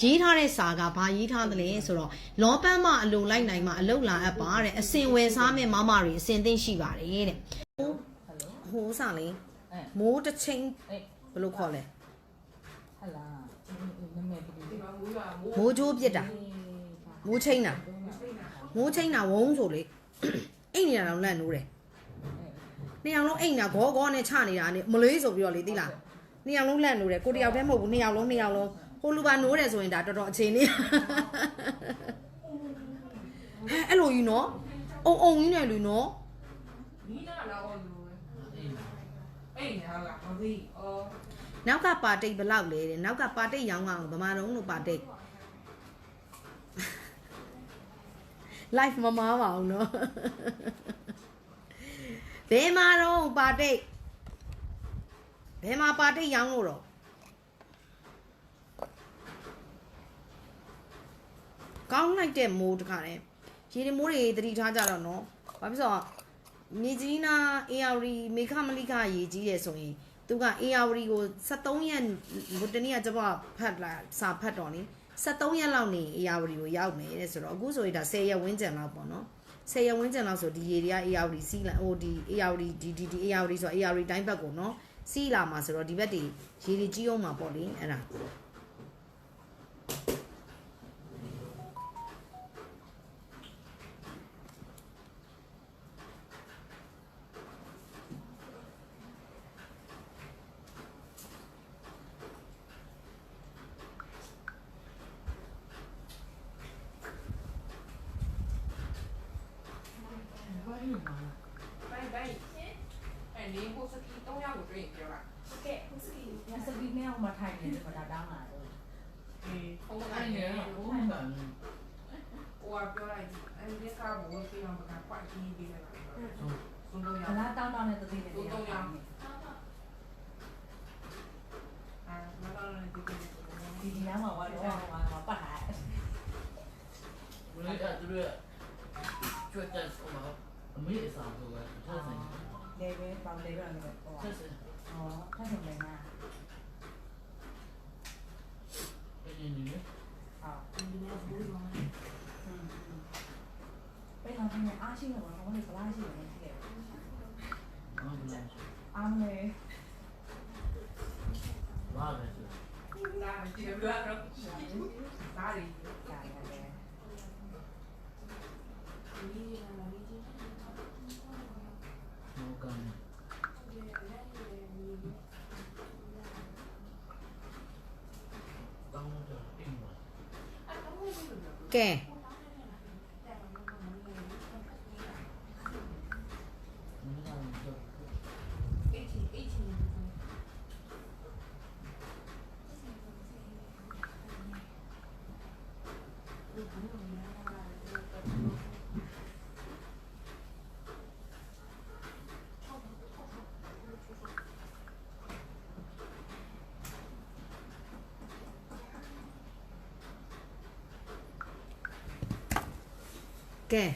ရေးထားတဲ့စာကဘာရေးထားသလဲဆိုတော့လောပန်းမအလိုလိုက်နိုင်မှအလုတ်လာအပ်ပါတဲ့အစင်ဝယ်စားမဲ့မမတွေအစင်သိမ့်ရှိပါတယ်တဲ့ဟယ်လိုဟိုးစားလေအဲမိုးတစ်ချိန်အေးဘယ်လိုခေါ်လဲဟလာနမေပဒီဒီမိုးကြိုးပြစ်တာမိုးချိန်တာမိုးချိန်တာဝုန်းဆိုလေအိတ်နေတာတော့လန့်နိုးတယ်နှစ်ယောက်လုံးအိတ်နေတာဂေါဂေါနဲ့ချနေတာနေမလေးဆိုပြီးတော့လေသိလားနှစ်ယောက်လုံးလန့်နိုးတယ်ကိုတယောက်တည်းမဟုတ်ဘူးနှစ်ယောက်လုံးနှစ်ယောက်လုံး ဟိုလူပါနိုးတယ်ဆိုရင်ဒါတော်တော်အခြေအနေဟဲ့အဲ့လိုကြီးနော်အုံအုံကြီးနဲ့လူနော်နီးနာလာအောင်လို့အဲ့ညာလာမသိအော်နောက်ကပါတိတ်ဘယ်လောက်လဲတဲ့နောက်ကပါတိတ်ရောင်းအောင်ဗမာတုံးလို့ပါတိတ် live မမားပါအောင်နော်ဘယ်မှာတော့ပါတိတ်ဘယ်မှာပါတိတ်ရောင်းလို့တော့ ကောင်းလိုက်တဲ့မိုးတခါတည်းရေဒီမိုးတွေတတိထားကြတော့နော်ဘာဖြစ်လို့မြေကြီးနာ AR မေခမလိခရေကြီးတယ်ဆိုရင်သူက AR ကို73ရက်ဟိုတနေ့ကကျွန်မဖတ်လာစာဖတ်တော့လေ73ရက်လောက်နေ AR ကိုရောက်မယ်တဲ့ဆိုတော့အခုဆိုရင်ဒါ10ရက်ဝန်းကျင်လောက်ပေါ့နော်10ရက်ဝန်းကျင်လောက်ဆိုဒီရေတွေက AR စီးလာဟိုဒီ AR ဒီဒီဒီ AR ဆို AR တိုင်းဘက်ကိုနော်စီးလာမှာဆိုတော့ဒီဘက်တွေရေတွေကြီးအောင်မှာပေါ့လေအဲ့ဒါ ပေးနေတယ်ဟုတ်ပါဘူးဒီဒီနားမှာဘာလို့ဘာမှပတ်လာဘူးလေကသူတို့ကျွတ်တက်ဆုံးမှာအမေအစားဆိုတော့ထပ်ဆိုင်လေပဲပေါင်လေပဲလို့ပေါ့ထပ်ဆိုင်ဟောထပ်ဆိုင်လည်းနာအဲ့ဒီနေလေဟာဒီနေ့ဘူးတော့ဟမ်ပေးထားတဲ့အားရှိတယ်ဘာလို့ဘလားရှိတယ် ăn nè Vâng rồi chị Làm chị được rồi Sao đi Chạy là đẹp Mua cần okay. 给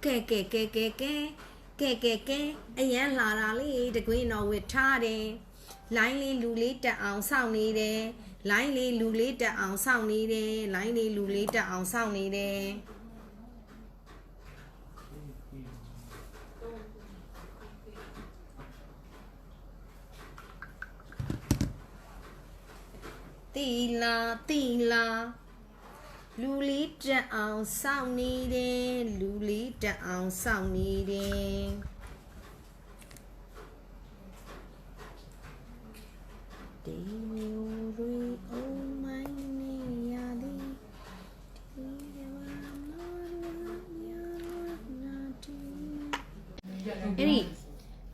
给。给给给给 ကဲကဲကဲအရန်လာတာလေးတကွင်းတော်ဝစ်ထားတယ်လိုင်းလေးလူလေးတက်အောင်စောင့်နေတယ်လိုင်းလေးလူလေးတက်အောင်စောင့်နေတယ်လိုင်းလေးလူလေးတက်အောင်စောင့်နေတယ်တီလာတီလာ လူလေးတက်အောင်စောင့်နေတယ်လူလေးတက်အောင်စောင့်နေတယ်ဒီမျိုးတွေအိုးမိုင်းနေရသည်ဒီကဘာမလာညာနာတီအဲ့ဒီ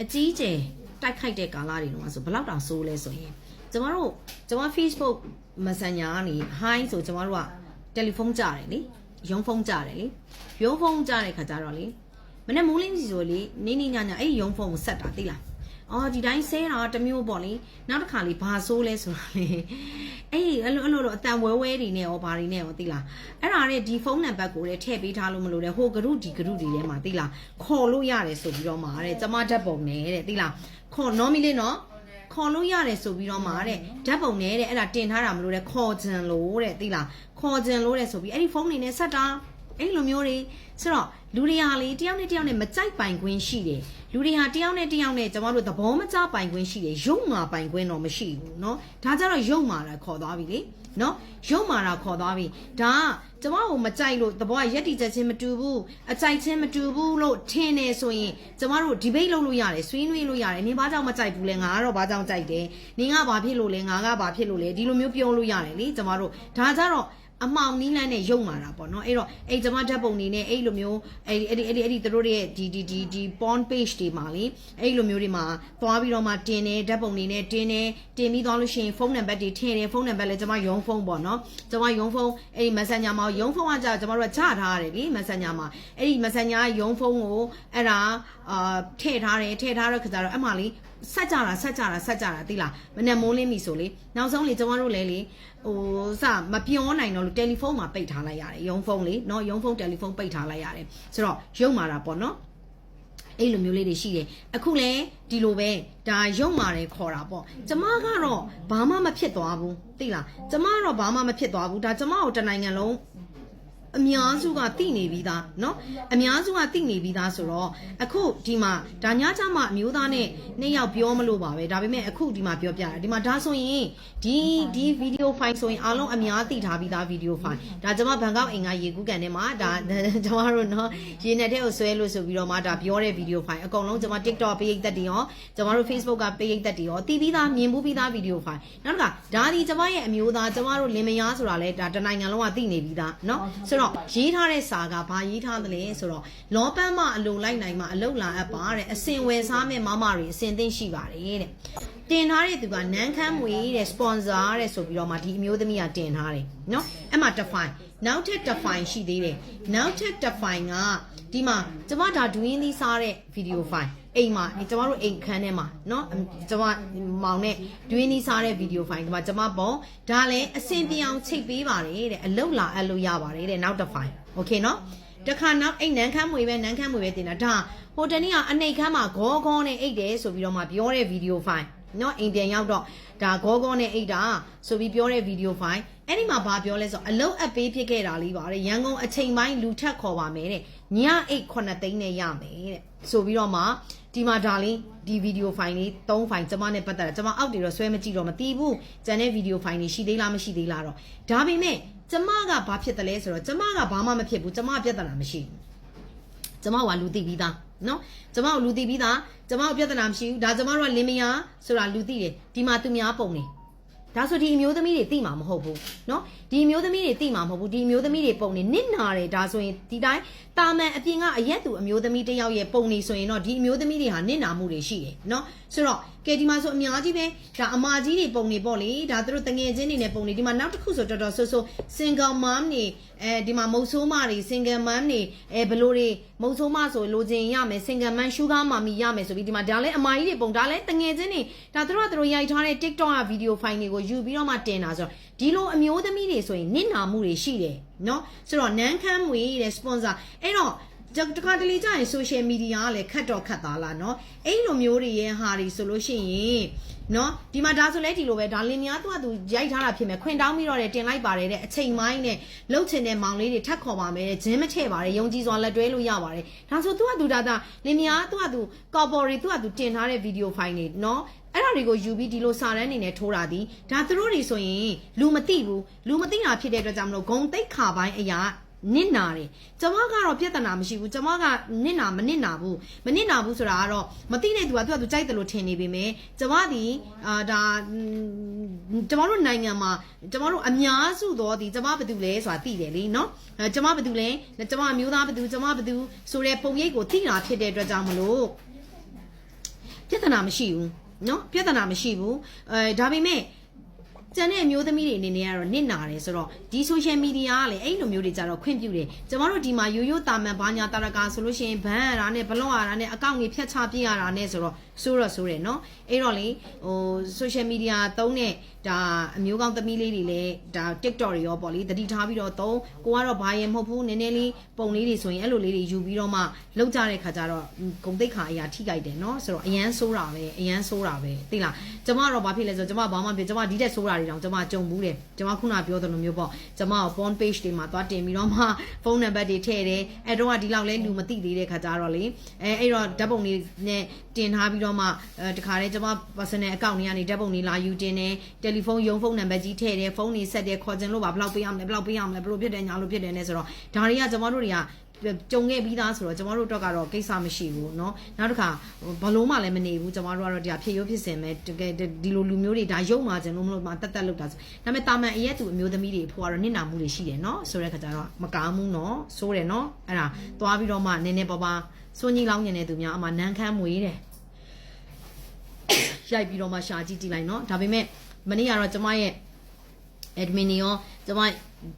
အကြီးကျယ်တိုက်ခိုက်တဲ့ကာလတွေတော့ဆိုဘယ်လောက်တောင်ဆိုးလဲဆိုရင်ကျမတို့ကျမ Facebook Messenger ကနေ hi ဆိုကျမတို့က တယ်လီဖုန်းကြတယ်လေရုံးဖုန်းကြတယ်လေရုံးဖုန်းကြတဲ့ခါကျတော့လေမနေ့မိုးလင်းစီဆိုလေနေနေညညအဲ့ဒီရုံဖုန်းကိုဆက်တာသိလားအော်ဒီတိုင်းဆဲတာတစ်မျိုးပေါ့လေနောက်တစ်ခါလေးဘာဆိုးလဲဆိုတာလေအေးအဲ့လိုအဲ့လိုတော့အတန်ဝဲဝဲတွေနဲ့ရောဘာတွေနဲ့ရောသိလားအဲ့ဒါနဲ့ဒီဖုန်းနံပါတ်ကိုလည်းထည့်ပေးထားလို့မလို့လေဟိုဂရုဒီဂရုဒီထဲမှာသိလားခေါ်လို့ရတယ်ဆိုပြီးတော့မှာတဲ့ကျမဓာတ်ပုံနဲ့တဲ့သိလားခေါ် normally လေးနော်ခေါ်လို့ရတယ်ဆိုပြီးတော့မှတဲ့ဓာတ်ပုံနဲ့တဲ့အဲ့ဒါတင်ထားတာမလို့တဲ့ခေါ်ကြံလို့တဲ့သိလား ခေါ်ကြံလို့တဲ့ဆိုပြီးအဲ့ဒီဖုန်းနေနဲ့ဆက်တာအဲ့လိုမျိုးတွေဆိုတော့လူတွေဟာလေတယောက်နဲ့တယောက်နဲ့မကြိုက်ပိုင်ခွင့်ရှိတယ်လူတွေဟာတယောက်နဲ့တယောက်နဲ့ကျမတို့သဘောမကျပိုင်ခွင့်ရှိတယ်ရုပ်မာပိုင်ခွင့်တော့မရှိဘူးเนาะဒါကြတော့ရုပ်မာတာခေါ်သွားပြီလေနော်ရုပ်မာတာခေါ်သွားပြီဒါကကျမကိုမကြိုက်လို့တဘောကရက်တီချက်ချင်းမတူဘူးအကြိုက်ချင်းမတူဘူးလို့ထင်နေဆိုရင်ကျမတို့ဒီဘိတ်လုပ်လို့ရတယ်ဆွေးနွေးလို့ရတယ်နင်ဘာကြောင့်မကြိုက်ဘူးလဲငါကတော့ဘာကြောင့်ကြိုက်တယ်နင်ကဘာဖြစ်လို့လဲငါကဘာဖြစ်လို့လဲဒီလိုမျိုးပြောလို့ရတယ်လေကျမတို့ဒါကြတော့ အမှောင်နီးလန်းနဲ့ရုပ်မာတာပေါ့နော်အဲ့တော့အဲ့ကျမဓာတ်ပုံနေနဲ့အဲ့လိုမျိုးအဲ့ဒီအဲ့ဒီအဲ့ဒီအဲ့ဒီသူတို့ရဲ့ဒီဒီဒီဒီ porn page တွေမှာလေအဲ့လိုမျိုးတွေမှာသွားပြီးတော့မှတင်တယ်ဓာတ်ပုံနေနဲ့တင်တယ်တင်ပြီးသွားလို့ရှိရင်ဖုန်းနံပါတ်တွေထည့်တယ်ဖုန်းနံပါတ်လည်းကျမရုံဖုန်းပေါ့နော်ကျမရုံဖုန်းအဲ့ဒီ messenger မှာရုံဖုန်းကကြာကျမတို့ကချထားရတယ်လေ messenger မှာအဲ့ဒီ messenger ရုံဖုန်းကိုအဲ့ဒါအာထည့်ထားတယ်ထည့်ထားတဲ့ခါကျတော့အမှလေး ဆက်ကြတာဆက်ကြတာဆက်ကြတာသိလားမနဲ့မိုးလင်းပြီဆိုလေနောက်ဆုံးလေကျမတို့လည်းလေဟိုစမပြောနိုင်တော့လို့တယ်လီဖုန်းမှာပိတ်ထားလိုက်ရတယ်ရုံဖုန်းလေနော်ရုံဖုန်းတယ်လီဖုန်းပိတ်ထားလိုက်ရတယ်ဆိုတော့ရုံမာတာပေါ့နော်အဲ့လိုမျိုးလေးတွေရှိတယ်အခုလဲဒီလိုပဲဒါရုံမာတယ်ခေါ်တာပေါ့ကျမကတော့ဘာမှမဖြစ်သွားဘူးသိလားကျမကတော့ဘာမှမဖြစ်သွားဘူးဒါကျမကိုတနိုင်ငံလုံး အများစုကတိနေပြီးသားเนาะအများစုကတိနေပြီးသားဆိုတော့အခုဒီမှာဒါညချမအမျိုးသားနဲ့နှစ်ယောက်ပြောမလို့ပါပဲဒါပေမဲ့အခုဒီမှာပြောပြတာဒီမှာဒါဆိုရင်ဒီဒီဗီဒီယိုဖိုင်ဆိုရင်အားလုံးအများသိထားပြီးသားဗီဒီယိုဖိုင်ဒါကျွန်မဘန်ကောက်အင်္ဂါရေကူးကန်ထဲမှာဒါကျွန်မတို့เนาะရေနဲ့တဲ့ကိုဆွဲလို့ဆိုပြီးတော့မှဒါပြောတဲ့ဗီဒီယိုဖိုင်အကုန်လုံးကျွန်မ TikTok ပရိသတ်တွေရောကျွန်မတို့ Facebook ကပရိသတ်တွေရောတည်ပြီးသားမြင်မှုပြီးသားဗီဒီယိုဖိုင်နောက်တစ်ခါဒါဒီကျွန်မရဲ့အမျိုးသားကျွန်မတို့လင်မယားဆိုတာလဲဒါတနိုင်ငံလုံးကသိနေပြီးသားเนาะဆိုတော့ ာ့ရေးထားတဲ့စာကဘာရေးထားသလဲဆိုတော့လောပန်းမအလိုလိုက်နိုင်မှာအလုတ်လာအပ်ပါတဲ့အစင်ဝယ်စားမဲ့မမတွေအစင်သိမ့်ရှိပါတယ်တဲ့ တင်ထားတဲ့သူကနန်းခမ်းမွေတဲ့ sponsor တဲ့ဆိုပြီးတော့မှဒီအမျိုးသမီးကတင်ထားတယ်เนาะအဲ့မှာ define နောက်ထပ် define ရှိသေးတယ်နောက်ထပ် define ကဒီမှာကျမဒါဒွင်းသီးစားတဲ့ video file အိမ်မှာကျမတို့အိမ်ခန်းထဲမှာเนาะကျမမောင်နဲ့ဒွင်းသီးစားတဲ့ video file ဒီမှာကျမပုံဒါလည်းအဆင်ပြေအောင်ချိတ်ပေးပါတယ်တဲ့အလုတ်လာအပ်လို့ရပါတယ်တဲ့နောက် define okay เนาะတခါနောက်အိမ်နန်းခမ်းမွေပဲနန်းခမ်းမွေပဲတင်တာဒါဟိုတနေ့ကအနှိတ်ခမ်းမှာဂေါဂေါနဲ့အိတ်တယ်ဆိုပြီးတော့မှပြောတဲ့ video file เนาะအိမ်ပြန်ရောက်တော့ဒါဂေါဂေါနဲ့အိတ်တာဆိုပြီးပြောတဲ့ video file အဲ့ဒီမှာဘာပြောလဲဆိုအလုတ်အပ်ပေးဖြစ်ခဲ့တာလေးပါတယ်ရန်ကုန်အချိန်ပိုင်းလူထက်ခေါ်ပါမယ်တဲ့ညအိတ်9သိန်းနဲ့ရမယ်တဲ့ဆိုပြီးတော့မှဒီမှာဒါလေးဒီဗီဒီယိုဖိုင်လေး3ဖိုင်ကျွန်မနဲ့ပတ်သက်တာကျွန်မအောက်တွေတော့ဆွဲမကြည့်တော့မတီးဘူးကျန်တဲ့ဗီဒီယိုဖိုင်တွေရှိသေးလားမရှိသေးလားတော့ဒါပေမဲ့ကျွန်မကဘာဖြစ်တယ်လဲဆိုတော့ကျွန်မကဘာမှမဖြစ်ဘူးကျွန်မပြဿနာမရှိဘူး ကျမကလူသိပြီးသားနော်ကျမကလူသိပြီးသားကျမကပြဿနာမရှိဘူးဒါကျမတို့ကလင်မယားဆိုတာလူသိတယ်ဒီမှာသူများပုံနေ ဒါဆိုဒီအမျိုးသမီးတွေသိမှာမဟုတ်ဘူးเนาะဒီအမျိုးသမီးတွေသိမှာမဟုတ်ဘူးဒီအမျိုးသမီးတွေပုံနေနစ်နာတယ်ဒါဆိုရင်ဒီတိုင်းတာမန်အပြင်ကအရက်သူအမျိုးသမီးတစ်ယောက်ရဲ့ပုံနေဆိုရင်တော့ဒီအမျိုးသမီးတွေဟာနစ်နာမှုတွေရှိတယ်เนาะဆိုတော့ကဲဒီမှာဆိုအများကြီးပဲဒါအမကြီးတွေပုံနေပေါ့လေဒါသူတို့တငယ်ချင်းတွေနဲ့ပုံနေဒီမှာနောက်တစ်ခုဆိုတော်တော်ဆိုးဆိုး single mom နေအဲဒီမှာမုတ်ဆိုးမတွေ single mom နေအဲဘလို့တွေမုတ်ဆိုးမဆိုလိုချင်ရမယ် single mom sugar mommy ရမယ်ဆိုပြီးဒီမှာဒါလည်းအမကြီးတွေပုံဒါလည်းတငယ်ချင်းတွေဒါသူတို့ကသူတို့ရိုက်ထားတဲ့ TikTok ကဗီဒီယိုဖိုင်တွေကို ယူပြီးတော့မှတင်တာဆိုတော့ဒီလိုအမျိုးသမီးတွေဆိုရင်နစ်နာမှုတွေရှိတယ်เนาะဆိုတော့နန်းခမ်းမွေတဲ့ sponsor အဲ့တော့ တခါတလေကြာရင် social media ကလည်းခတ်တော့ခတ်သားလားเนาะအဲ့လိုမျိုးတွေရဲ့ဟာတွေဆိုလို့ရှိရင်เนาะဒီမှာဒါဆိုလဲဒီလိုပဲဒါလင်များသူကသူရိုက်ထားတာဖြစ်မယ်ခွင်တောင်းပြီးတော့တယ်တင်လိုက်ပါတယ်တဲ့အချိန်မိုင်းနဲ့လှုပ်ချင်တဲ့မောင်လေးတွေထပ်ခေါ်ပါမယ်ဂျင်းမထည့်ပါတယ်ယုံကြည်စွာလက်တွဲလို့ရပါတယ်ဒါဆိုသူကသူဒါဒါလင်များသူကသူကော်ပေါ်တွေသူကသူတင်ထားတဲ့ဗီဒီယိုဖိုင်တွေเนาะအဲ့ဒါတွေကိုယူပြီးဒီလိုစာတန်းနေနဲ့ထိုးတာဒီဒါသူတို့တွေဆိုရင်လူမသိဘူးလူမသိတာဖြစ်တဲ့အတွက်ကြောင့်မလို့ဂုံတိတ်ခါပိုင်းအရာ နစ်နာတယ်ကျမကတော့ပြဿနာမရှိဘူးကျမကနစ်နာမနစ်နာဘူးမနစ်နာဘူးဆိုတာကတော့မသိတဲ့သူကသူကသူကြိုက်တယ်လို့ထင်နေပေမဲ့ကျမဒီအာဒါကျမတို့နိုင်ငံမှာကျမတို့အများစုသောဒီကျမဘသူလဲဆိုတာသိတယ်လေနော်ကျမဘသူလဲကျမမျိုးသားဘသူကျမဘသူဆိုတဲ့ပုံရိပ်ကိုသိတာဖြစ်တဲ့အတွက်ကြောင့်မလို့ပြဿနာမရှိဘူးနော်ပြဿနာမရှိဘူးအဲဒါပေမဲ့ ကျန်တဲ့အမျိုးသမီးတွေအနေနဲ့ကတော့နစ်နာတယ်ဆိုတော့ဒီ social media ကလည်းအဲ့လိုမျိုးတွေကြတော့ခွင့်ပြုတယ်ကျမတို့ဒီမှာရိုးရိုးတာမန်ဘာညာတာရကာဆိုလို့ရှိရင်ဘန်ရတာနဲ့ဘလွန်ရတာနဲ့အကောင့်ကြီးဖြတ်ချပြရတာနဲ့ဆိုတော့ဆိုးတော့ဆိုးတယ်နော်အဲ့တော့လေဟို social media သုံးတဲ့ဒါအမျိုးကောင်းသမီးလေးတွေလည်းဒါ TikTok တွေရောပေါ့လေတတိထားပြီးတော့သုံးကိုကတော့ဘာရင်မဟုတ်ဘူးနည်းနည်းလေးပုံလေးတွေဆိုရင်အဲ့လိုလေးတွေယူပြီးတော့မှ လောက်ကြတဲ့ခါကျတော့ဂုံတိတ်ခါအရာထိကြိုက်တယ်နော်ဆိုတော့အရန်ဆိုးတာပဲအရန်ဆိုးတာပဲသိလားကျမကတော့ဘာဖြစ်လဲဆိုတော့ကျမဘာမှမဖြစ်ကျမဒီတက်ဆိုးတာတွေတောင်ကျမကြုံဘူးတယ်ကျမခုနပြောသလိုမျိုးပေါ့ကျမကို porn page တွေမှာသွားတင်ပြီးတော့မှဖုန်းနံပါတ်တွေထည့်တယ်အဲ့တော့ကဒီလောက်လဲလူမသိသေးတဲ့ခါကျတော့လေအဲအဲ့တော့ဓာတ်ပုံတွေနဲ့ တင်ထားပြီးတော့မှအဲတခါတည်းကျမ personal account တွေကနေဓာတ်ပုံတွေလာယူတင်တယ်တယ်လီဖုန်းရုံဖုန်းနံပါတ်ကြီးထည့်တယ်ဖုန်းတွေဆက်တယ်ခေါ်ချင်လို့ပါဘယ်လောက်ပေးရမလဲဘယ်လောက်ပေးရမလဲဘယ်လိုဖြစ်တယ်ညာလို့ဖြစ်တယ်နဲ့ဆိုတော့ဒါတွေကကျမတို့တွေကကြုံခဲ့ပြီးသားဆိုတော့ကျမတို့တော့ကတော့ကိစ္စမရှိဘူးเนาะနောက်တစ်ခါဘလုံးမှလည်းမနေဘူးကျမတို့ကတော့ဒီဟာဖြစ်ရိုးဖြစ်စင်ပဲတကယ်ဒီလိုလူမျိုးတွေဒါရုပ်မှကျင်လို့မလို့မှတက်တက်လောက်တာဆိုဒါပေမဲ့တာမန်အရက်သူအမျိုးသမီးတွေဖို့ကတော့နစ်နာမှုတွေရှိတယ်เนาะဆိုတဲ့ခါကျတော့မကောင်းဘူးเนาะဆိုးတယ်เนาะအဲ့ဒါသွားပြီးတော့မှနည်းနည်းပါးပါစွန့်ကြီးလောင်းညင်တဲ့သူများအမှနန်းခမ်းမွေးတယ် ရိုက်ပြီးတော့မှရှာကြည့်ကြည့်လိုက်เนาะဒါပေမဲ့မနေ့ကတော့ကျမရဲ့ admin တွေရောကျမ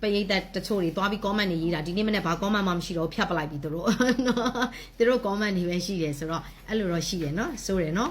ပရိသတ်တချို့တွေသွားပြီး comment တွေရေးတာဒီနေ့မနေ့ဘာ comment မှမရှိတော့ဘူးဖြတ်ပလိုက်ပြီသူတို့နော်သူတို့ comment တွေပဲရှိတယ်ဆိုတော့အဲ့လိုတော့ရှိတယ်เนาะဆိုတယ်เนาะ